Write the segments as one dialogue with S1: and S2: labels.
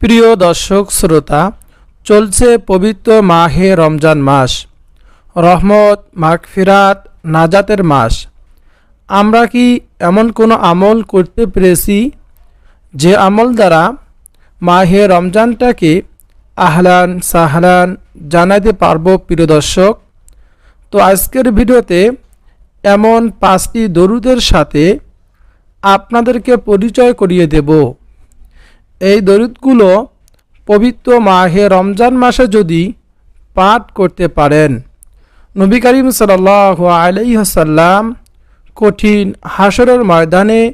S1: প্রিয় দর্শক, শ্রোতা, চলছে পবিত্র মাহে রমজান মাস। রহমত, মাগফিরাত, নাজাতের মাস। আমরা কি এমন কোনো আমল করতে পেরেছি? যে আমল দ্বারা মাহে রমজানটাকে আহলান সাহলান জানাতে পারব, প্রিয় দর্শক? তো আজকের ভিডিওতে এমন পাঁচটি দরুদের সাথে আপনাদেরকে পরিচয় করিয়ে দেব। এই দরিদগুলো পবিত্র মাহে রমজান মাসে যদি পাঠ করতে পারেন। নবী করিম সাল আলাইসাল্লাম কঠিন হাসরের ময়দানে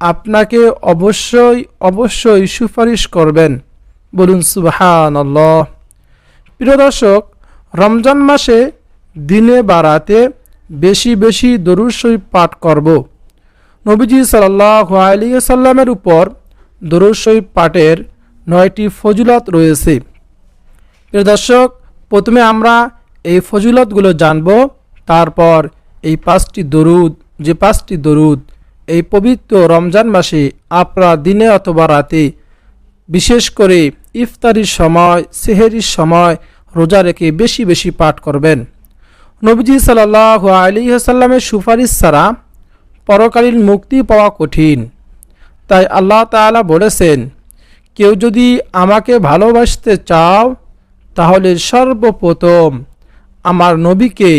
S1: আপনাকে অবশ্যই অবশ্যই সুপারিশ করবেন। বলুন সুবাহান প্রিয় দর্শক, রমজান মাসে দিনে বা রাতে বেশি বেশি শরীফ পাঠ করব। নবীজি সাল্লাহ আলিয়াল্লামের উপর দরুদ শরীফ পাঠের নয়টি ফজিলত রয়েছে। প্রিয় দর্শক, প্রথমে আমরা এই ফজিলতগুলো জানব, তারপর এই পাঁচটি দরুদ, যে পাঁচটি দরুদ, এই পবিত্র রমজান মাসে আপনারা দিনে অথবা রাতে, বিশেষ করে ইফতারির সময়, সেহেরির সময় রোজা রেখে বেশি বেশি পাঠ করবেন। নবীজি সাল্লাহ আলী আসাল্লামের সুপারিশ ছাড়া পরকালীন মুক্তি পাওয়া কঠিন। তাই আল্লাহ তাআলা বলেছেন, কেউ যদি আমাকে ভালোবাসতে চাও, তাহলে সর্বপ্রথম আমার নবীকে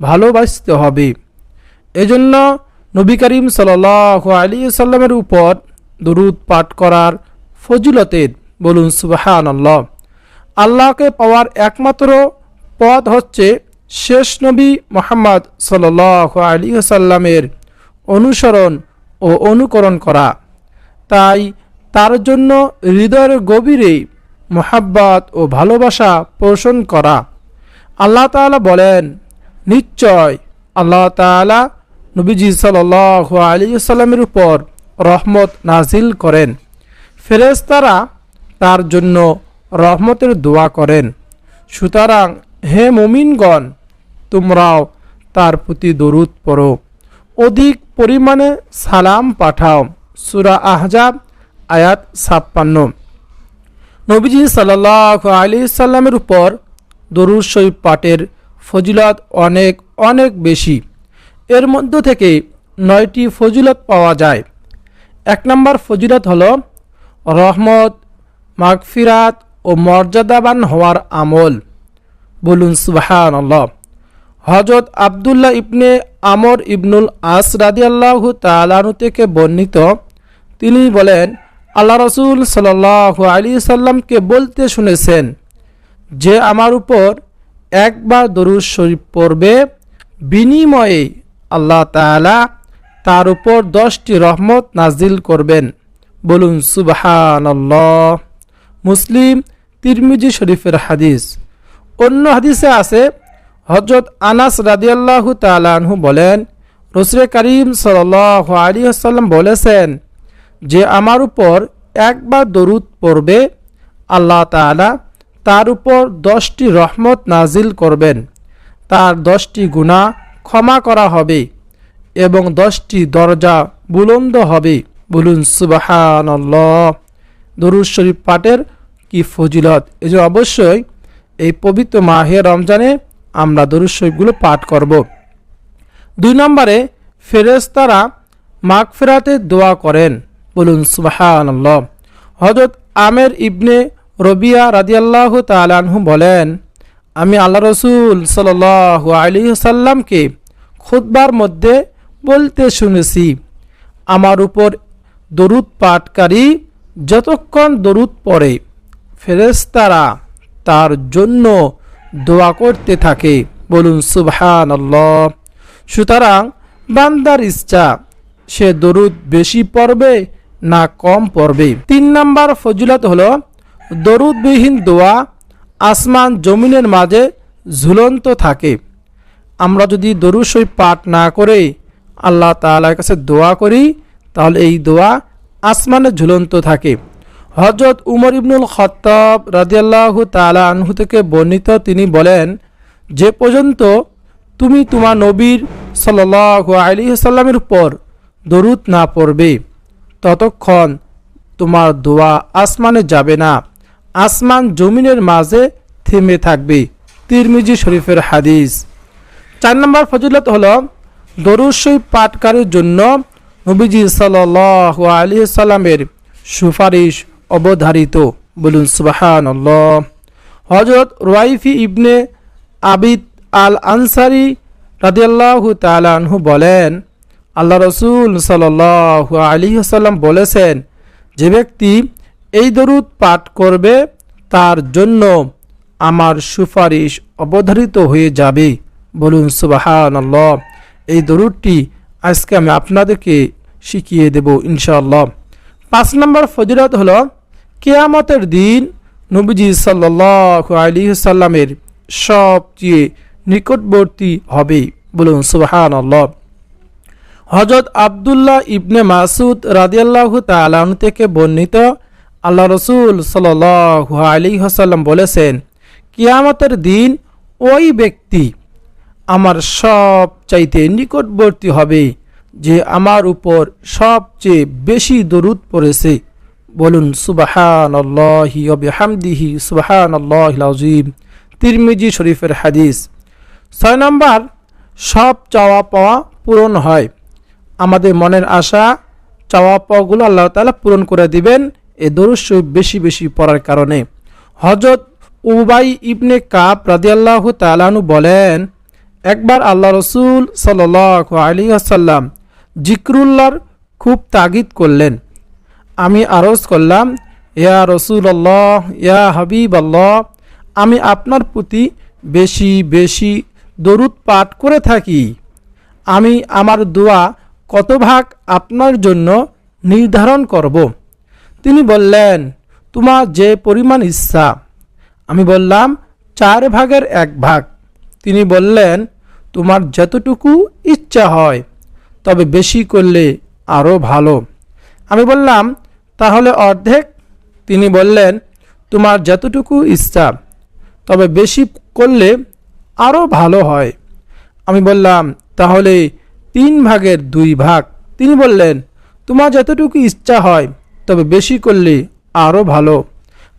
S1: ভালোবাসতে হবে। এজন্য নবী করিম সাল আলী সাল্লামের উপর দরুদ পাঠ করার ফজিলতের বলুন সুবাহান আল্লাহ আল্লাহকে পাওয়ার একমাত্র পথ হচ্ছে শেষ নবী মোহাম্মদ সাল আলী সাল্লামের অনুসরণ ও অনুকরণ করা। তাই তার জন্য হৃদয়ের গভীরে মোহাব্বত ও ভালোবাসা পোষণ করা। আল্লাহ তাআলা বলেন, নিশ্চয় আল্লাহ তাআলা নবীজি সাল আলী সাল্লামের উপর রহমত নাজিল করেন। ফেরেশতারা তার জন্য রহমতের দোয়া করেন। সুতরাং হে মুমিনগণ, তোমরাও তার প্রতি দরুদ পড়ো। অধিক পরিমাণে সালাম পাঠাও। সুরা আহজাব, আয়াত ছাপ্পান্ন। নবীজি সাল্লাহ আলী সাল্লামের উপর দরুদ শরীফ পাঠের ফজিলত অনেক অনেক বেশি। এর মধ্য থেকে নয়টি ফজিলত পাওয়া যায়। এক নম্বর ফজিলত হল রহমত, মাগফিরাত ও মর্যাদাবান হওয়ার আমল। বলুন সুবাহান হজরত আবদুল্লাহ ইবনে আমর ইবনুল আস রাদি আল্লাহ তালানু থেকে বর্ণিত তিনি বলেন, আল্লাহ রসুল সাল আলী সাল্লামকে বলতে শুনেছেন, যে আমার উপর একবার দরুদ শরীফ পড়বে, বিনিময়ে আল্লাহ তালা তার উপর দশটি রহমত নাজিল করবেন। বলুন সুবাহান মুসলিম তিরমিজি শরীফের হাদিস। অন্য হাদিসে আছে হজরত আনাস রাদিয়াল্লাহু তালাহু বলেন রসুল করিম সাল আলী আসাল্লাম বলেছেন যে আমার উপর একবার দরুদ পড়বে, আল্লাহ তালা তার উপর দশটি রহমত নাজিল করবেন। তার দশটি গুণা ক্ষমা করা হবে এবং দশটি দরজা বুলন্দ হবে। বলুন সুবাহান দরুদ শরীফ পাঠের কি ফজিলত? এই অবশ্যই এই পবিত্র মাহে রমজানে আমরা দরুদ শরীফগুলো পাঠ করব। দুই নম্বরে ফেরেস্তারা মাগফেরাতে দোয়া করেন। বলুন সুবাহান হজরত আমের ইবনে রবিয়া রাদিয়াল্লাহু তালানহু বলেন, আমি আল্লাহ রসুল সাল আলী সাল্লামকে খুদ্বার মধ্যে বলতে শুনেছি, আমার উপর দরুদ পাঠকারী যতক্ষণ দরুদ পড়ে ফেরেস্তারা তার জন্য দোয়া করতে থাকে। বলুন সুবহান আল্লাহ সুতরাং বান্দার ইচ্ছা, সে দরুদ বেশি পড়বে না কম পড়বে। তিন নাম্বার ফজিলত হলো, দরুদবিহীন দোয়া আসমান জমিনের মাঝে ঝুলন্ত থাকে। আমরা যদি শরীফ পাঠ না করে আল্লাহ তালার কাছে দোয়া করি, তাহলে এই দোয়া আসমানে ঝুলন্ত থাকে। হজরত উমর ইবনুল খত্তাব রাজিয়াল্লাহ তালা আনহু থেকে বর্ণিত তিনি বলেন, যে পর্যন্ত তুমি তোমার নবীর সাল আলী সাল্লামের উপর দরুদ না পড়বে ততক্ষণ তোমার দোয়া আসমানে যাবে না। আসমান জমিনের মাঝে থেমে থাকবে। তিরমিজি শরীফের হাদিস। চার নম্বর ফজিলত হল দরুসই পাটকারের জন্য নবীজি সাল আলী সাল্লামের সুপারিশ অবধারিত। বলুন সুবাহান হজরত রাইফি ইবনে আবিদ আল আনসারি রাদিয়াল্লাহু তালানহু বলেন আল্লাহ রসুল সাল্লাহ আলী সাল্লাম বলেছেন, যে ব্যক্তি এই দরুদ পাঠ করবে, তার জন্য আমার সুপারিশ অবধারিত হয়ে যাবে। বলুন সুবাহান এই দরুদটি আজকে আমি আপনাদেরকে শিখিয়ে দেব ইনশাআল্লাহ। পাঁচ নম্বর ফজিরত হলো, কেয়ামতের দিন নবীজি সাল্লাহ আলী সাল্লামের সবচেয়ে নিকটবর্তী হবে। বলুন সুবাহান আল্লাহ হজরত আবদুল্লাহ ইবনে মাসুদ রাদিয়াল্লাহু তালান থেকে বর্ণিত, আল্লাহ রসুল সাল আলী হাসাল্লাম বলেছেন, কিয়ামতের দিন ওই ব্যক্তি আমার সব চাইতে নিকটবর্তী হবে, যে আমার উপর সবচেয়ে বেশি দরুদ পড়েছে। বলুন সুবাহান আল্লাহি হামদিহি সুবাহান আল্লাহ আজিম তিরমিজি শরীফের হাদিস। ছয় নম্বর, সব চাওয়া পাওয়া পূরণ হয়। আমাদের মনের আশা চাওয়া পাওয়াগুলো আল্লাহ তালা পূরণ করে দিবেন। এ দরুস বেশি বেশি পড়ার কারণে। হজরত উবাই ইবনে কাপ রাদিয়াল্লাহু তালানু বলেন, একবার আল্লাহ রসুল সাল আলী আসাল্লাম জিক্রুল্লাহর খুব তাগিদ করলেন। আমি আরজ করলাম, ইয়া রসুল আল্লাহ ইয়া হাবিব আল্লাহ আমি আপনার প্রতি বেশি বেশি দরুদ পাঠ করে থাকি। আমি আমার দোয়া কত ভাগ আপনার জন্য নির্ধারণ করব? তিনি বললেন, তোমার যে পরিমাণ ইচ্ছা। আমি বললাম, চার ভাগের এক ভাগ। তিনি বললেন, তোমার যতটুকু ইচ্ছা হয়, তবে বেশি করলে আরও ভালো। আমি বললাম, তাহলে অর্ধেক? তিনি বললেন, তোমার যতটুকু ইচ্ছা, তবে বেশি করলে আরও ভালো হয়। আমি বললাম, তাহলে তিন ভাগের দুই ভাগ। তিনি বললেন, তোমার যতটুকু ইচ্ছা হয়, তবে বেশি করলে আরও ভালো।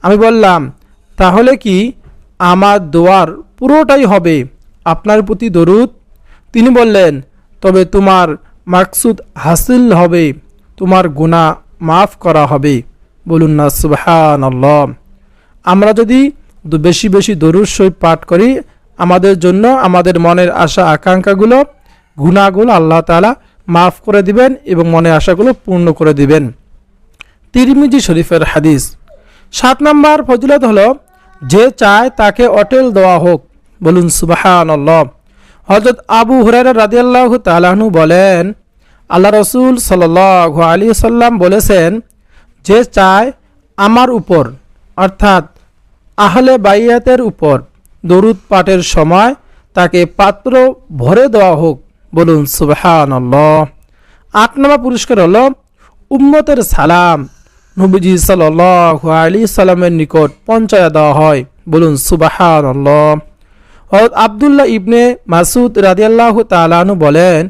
S1: আমি বললাম, তাহলে কি আমার দোয়ার পুরোটাই হবে আপনার প্রতি দরুদ? তিনি বললেন, তবে তোমার মাকসুদ হাসিল হবে, তোমার গুণা মাফ করা হবে। বলুন না সুবহান আমরা যদি বেশি বেশি দরুদ সই পাঠ করি, আমাদের জন্য আমাদের মনের আশা, আকাঙ্ক্ষাগুলো গুণাগুলো আল্লাহ তালা মাফ করে দিবেন এবং মনের আশাগুলো পূর্ণ করে দিবেন। তিরমিজি শরীফের হাদিস। সাত নম্বর ফজিলত হলো, যে চায় তাকে অটেল দেওয়া হোক। বলুন সুবাহান হজরত আবু হুরারা রাদিয়াল্লাহ তালাহনু বলেন, আল্লাহ রসুল সাল আলী সাল্লাম বলেছেন, যে চায় আমার উপর, অর্থাৎ আহলে বাইয়াতের উপর দরুদ পাঠের সময় তাকে পাত্র ভরে দেওয়া হোক। বলুন সুবাহান আট নম্বর পুরস্কার হল উম্মতের সালাম। নবীজি সাল আলী সাল্লামের নিকট পঞ্চায়া দেওয়া হয়। বলুন সুবাহান হরত আবদুল্লাহ ইবনে মাসুদ রাদিয়াল্লাহ তালানু বলেন,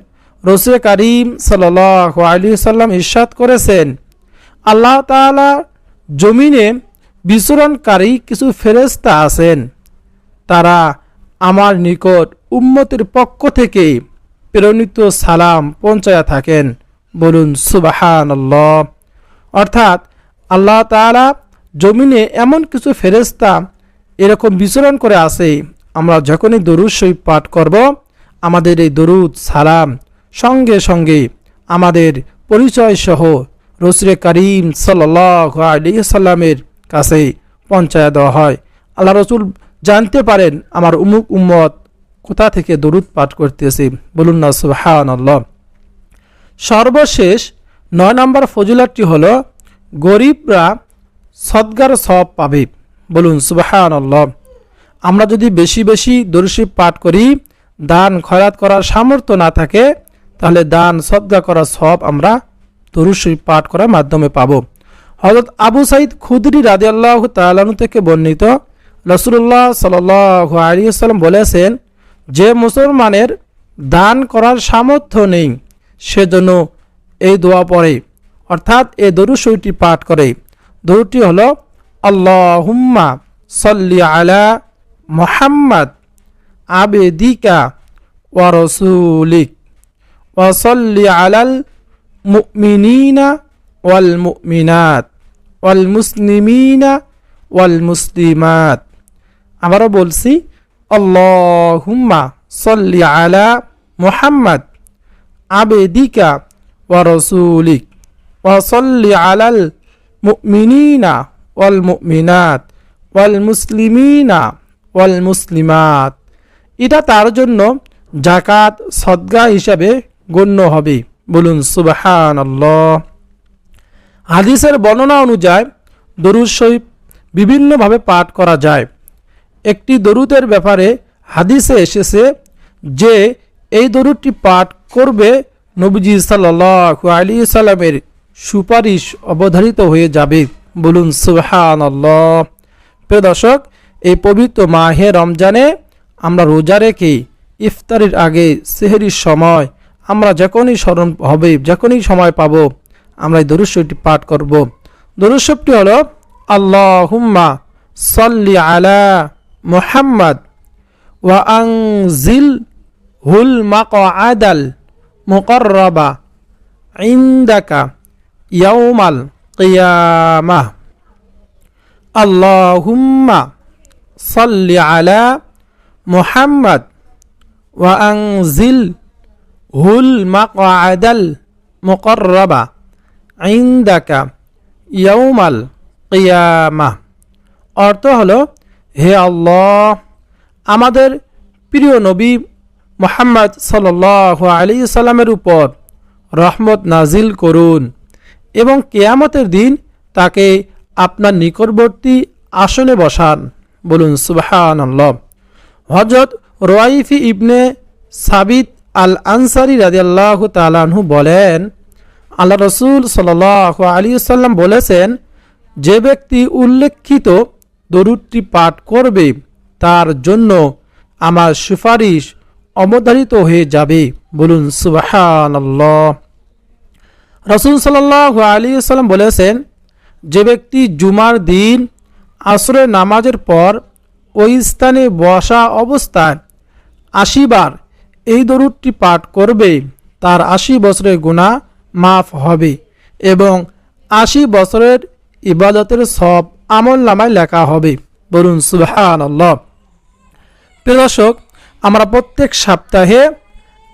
S1: রসুল করিম সাল আলী সাল্লাম ইরশাদ করেছেন, আল্লাহ তালা জমিনে বিচরণকারী কিছু ফেরেস্তা আছেন। তারা আমার নিকট উম্মতের পক্ষ থেকে প্রেরণিত সালাম পৌঁছায়া থাকেন। বলুন সুবাহান অর্থাৎ আল্লাহ তালা জমিনে এমন কিছু ফেরেস্তা এরকম বিচরণ করে আসে আমরা যখনই দরুদ সই পাঠ করব, আমাদের এই দরুদ, সালাম সঙ্গে সঙ্গে আমাদের পরিচয় সহ রসুরে করিম সাল্লামের কাছে পঞ্চায়েত দেওয়া হয়। আল্লাহ রসুল জানতে পারেন, আমার উমুক উম্মত কোথা থেকে দরুদ পাঠ করতেছে? বলুন না সুহান সর্বশেষ নয় নম্বর ফজিলাতটি হল, গরিবরা সদ্গার সব পাবে। বলুন সুবাহান আমরা যদি বেশি বেশি দরুশি পাঠ করি, দান খয়াত করার সামর্থ্য না থাকে, তাহলে দান সদ্গা করার সব আমরা দরুশি পাঠ করার মাধ্যমে পাব। হজরত আবু সাইদ খুদরি রাজি আল্লাহ তালানু থেকে বর্ণিত রসুল্লাহ সাল আলী সাল্লাম বলেছেন যে মুসলমানের দান করার সামর্থ্য নেই, সেজন্য এই দোয়া পড়ে। অর্থাৎ এ দরুদ শরীফটি পাঠ করে। দরুদটি হলো, আল্লাহুম্মা সল্লি আলা মোহাম্মদ আবেদিকা ওয়া রসুলিক ওয়াসল্লি আলাল মুমিনিনা ওয়াল মুমিনাত ওয়াল মুসলিমিনা ওয়াল মুসলিমাত। আবারও বলছি আল্লাহুম্মা সল্লি আলা মুহাম্মদ আবেদিকা ওয়া রসুলিক ওয়াসল্লি আলাল মুমিনিনা ওয়াল মুমিনাত ওয়াল মুসলিমিনা ওয়াল মুসলিমাত এটা তার জন্য জাকাত সদ্গা হিসাবে গণ্য হবে। বলুন সুবাহান হাদিসের বর্ণনা অনুযায়ী দরুদ শরীফ বিভিন্নভাবে পাঠ করা যায়। একটি দরুদের ব্যাপারে হাদিসে এসেছে যে, এই দরুদটি পাঠ করবে নবীজি সাল্লাহু আলী সাল্লামের সুপারিশ অবধারিত হয়ে যাবে। বলুন সুহান প্রিয় দর্শক, এই পবিত্র মাহে রমজানে আমরা রোজা রেখে ইফতারির আগে সেহেরির সময় আমরা যখনই স্মরণ হবে, যখনই সময় পাব, আমরা এই দরুশ্বরটি পাঠ করব। দরুশ্বরটি হলো আল্লাহ হুম্মা সল্লি আলা মুহাম্মদ ওয়া আংজিল হুল মাক আদাল মুকরবা ইন্দাকা ইয়াউমাল কিয়ামাহ আল্লাহুম্মা সল্লি আলা মুহাম্মদ ওয়া আংজিল হুল মাকআদাল মুকরবা ইন্দাকা ইয়াউমাল কিয়ামাহ অর্থ হলো হে আল্লাহ, আমাদের প্রিয় নবী মোহাম্মদ সাল আলী সাল্লামের উপর রহমত নাজিল করুন এবং কেয়ামতের দিন তাকে আপনার নিকটবর্তী আসনে বসান। বলুন সুবাহান হজরত রোয়াইফি ইবনে সাবিত আল আনসারি রাজি আল্লাহ তালাহু বলেন, আল্লাহ রসুল সাল আলী সাল্লাম বলেছেন, যে ব্যক্তি উল্লেখিত দরুদটি পাঠ করবে, তার জন্য আমার সুপারিশ অবধারিত হয়ে যাবে। বলুন সুবাহান রসুল সাল্লাহ আলী সাল্লাম বলেছেন, যে ব্যক্তি জুমার দিন, আসরের নামাজের পর ওই স্থানে বসা অবস্থায় আশিবার এই দরুদটি পাঠ করবে, তার আশি বছরের গুণা মাফ হবে এবং আশি বছরের ইবাদতের সব আমল নামায় লেখা হবে। বলুন সুহান আল্লাহ প্রিয় দর্শক, আমরা প্রত্যেক সপ্তাহে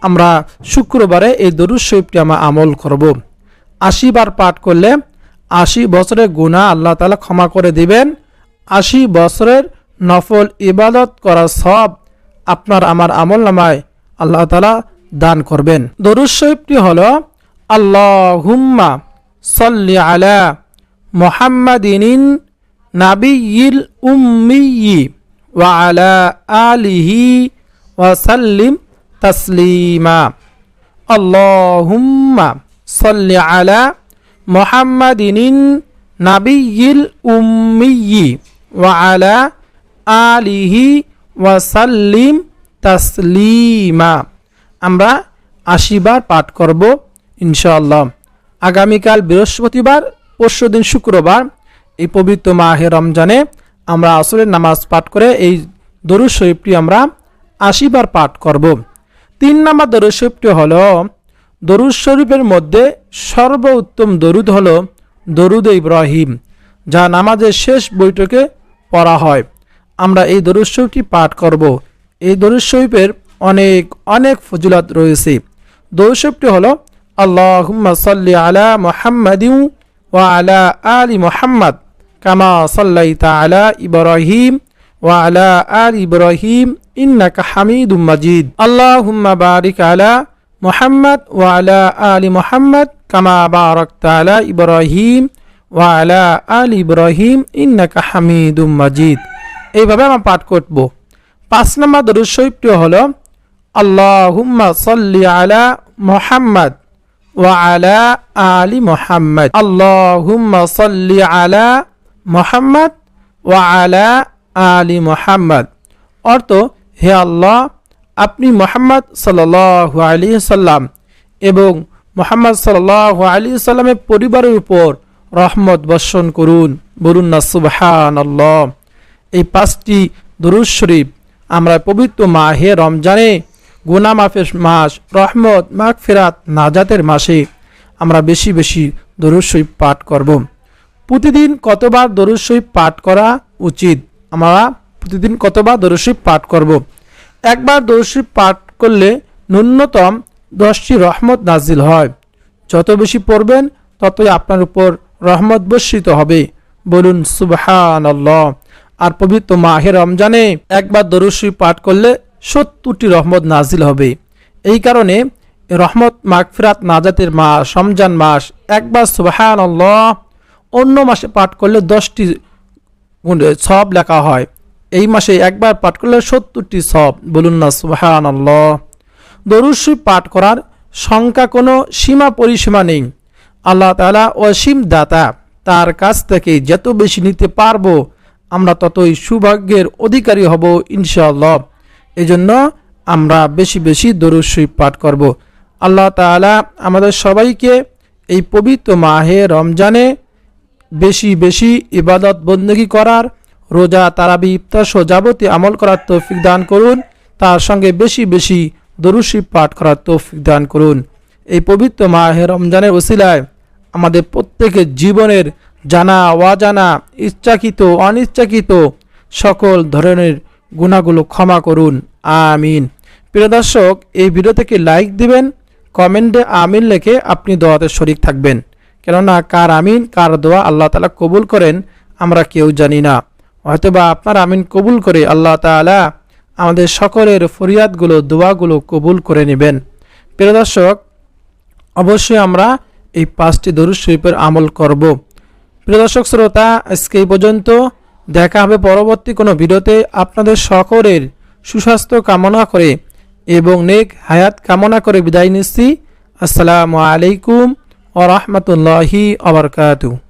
S1: আমরা শুক্রবারে এই দরুদ শরীফটি আমরা আমল করব। বার পাঠ করলে আশি বছরের গুণা আল্লাহ তালা ক্ষমা করে দিবেন। আশি বছরের নফল ইবাদত করা সব আপনার আমার আমল নামায় আল্লাহ তালা দান করবেন। দরুদ শরীফটি হল আল্লাহ হুম্মা সল্লি আলা মোহাম্মদিন নাবিয়িল উম্মিয়ি ওয়া আলা আলিহি ওয়াসাল্লিম তসলিমা। আল্লাহুম্মা সল্লি আলা মোহাম্মদিন নাবিয়িল উম্মিয়ি ওয়া আলা আলিহি ওয়াসাল্লিম তাসলিমা। আমরা আশিবার পাঠ করব ইনশাআল্লাহ। আগামীকাল বৃহস্পতিবার পরশু দিন শুক্রবার এই পবিত্র মাহে রমজানে আমরা আসরের নামাজ পাঠ করে এই দরুদ শরীফটি আমরা আশিবার পাঠ করব। তিন নম্বর দরুদ শরীফটি হল, দরুদ শরীফের মধ্যে সর্বোত্তম দরুদ হল দরুদ ইব্রাহিম, যা নামাজের শেষ বৈঠকে পড়া হয়। আমরা এই দরুদ শরীফটি পাঠ করব। এই দরুদ শরীফের অনেক অনেক ফজিলত রয়েছে। দরুদ শরীফটি হল আল্লাহ সাল্লি আলা মোহাম্মদিউ ওয়া আলা আলি মোহাম্মদ। কামা সাল্লাইতা আলা ইব্রাহিম ওয়া আলা আল ইব্রাহিম ইন্নাকা হামিদুম মাজিদ। আল্লাহুম্মা বারিক আলা মুহাম্মদ ওয়া আলা আলি মুহাম্মদ কামা বারাকতা আলা ইব্রাহিম ওয়া আলা আল ইব্রাহিম ইন্নাকা হামিদুম মাজিদ। এইভাবে আমরা পাঠ করব। পাঁচ নম্বর দরুদ শরীফটি হলো, আল্লাহুম্মা সাল্লি আলা মুহাম্মদ ওয়া আলা আলি মুহাম্মদ। আল্লাহুম্মা সাল্লি আলা মুহাম্মদ ওয়া আলা আলী মোহাম্মদ। অর্থ, হে আল্লাহ, আপনি মোহাম্মদ সাল্লাহ আলী সাল্লাম এবং মোহাম্মদ সাল্লাহ আলী সাল্লামের পরিবারের উপর রহমত বর্ষণ করুন। বলুন না সুবহান আল্লাহ এই পাঁচটি দরুদ শরীফ আমরা পবিত্র মাহে রমজানে গুনা মাফের মাস, রহমত মাগ ফেরাত নাজাতের মাসে আমরা বেশি বেশি দরুদ শরীফ পাঠ করব। প্রতিদিন কতবার দরুদ শরীফ পাঠ করা উচিত? আমরা প্রতিদিন কতবার দরুদ শরীফ পাঠ করব? একবার দরুদ শরীফ পাঠ করলে ন্যূনতম দশটি রহমত নাজিল হয়। যত বেশি পড়বেন, ততই আপনার উপর রহমত বর্ষিত হবে। বলুন সুবহান আর পবিত্র মাহে রমজানে একবার দরুশি পাঠ করলে সত্তরটি রহমত নাজিল হবে। এই কারণে রহমত, মাগফিরাত, নাজাতের মাস, রমজান মাস একবার সুবহান অন্য মাসে পাঠ করলে দশটি সব লেখা হয়। এই মাসে একবার পাঠ করলে সত্তরটি সব। বলুন না সুবহান আল্লাহ পাঠ করার সংখ্যা কোনো সীমা পরিসীমা নেই। আল্লাহ তালা অসীম দাতা। তার কাছ থেকে যত বেশি নিতে পারব, আমরা ততই সৌভাগ্যের অধিকারী হব ইনশাআল্লাহ। এই জন্য আমরা বেশি বেশি দরুদ পাঠ করব। আল্লাহ তালা আমাদের সবাইকে এই পবিত্র মাহে রমজানে বেশি বেশি ইবাদত বন্দী করার, রোজা তারাবি ইফতার সহ যাবতীয় আমল করার তৌফিক দান করুন, তার সঙ্গে বেশি বেশি দরুশি পাঠ করার তৌফিক দান করুন। এই পবিত্র মাহে রমজানের ওসিলায় আমাদের প্রত্যেকের জীবনের জানা, অজানা, ইচ্ছাকৃত, অনিচ্ছাকৃত সকল ধরনের গুণাগুলো ক্ষমা করুন। আমিন। প্রিয় দর্শক, এই ভিডিও থেকে লাইক দিবেন, কমেন্টে আমিন লেখে আপনি দোয়াতে শরিক থাকবেন। কেননা কার আমিন, কার দোয়া আল্লাহ তালা কবুল করেন, আমরা কেউ জানি না। হয়তোবা আপনার আমিন কবুল করে আল্লাহ তালা আমাদের সকলের ফরিয়াদগুলো, দোয়াগুলো কবুল করে নেবেন। প্রিয় দর্শক, অবশ্যই আমরা এই পাঁচটি দরুদ শরীফের আমল করব। প্রিয় দর্শক, শ্রোতা, আজকে এই পর্যন্ত দেখা হবে পরবর্তী কোনো ভিডিওতে। আপনাদের সকলের সুস্বাস্থ্য কামনা করে এবং নেক হায়াত কামনা করে বিদায় নিচ্ছি। আসসালামু আলাইকুম ورحمة الله وبركاته.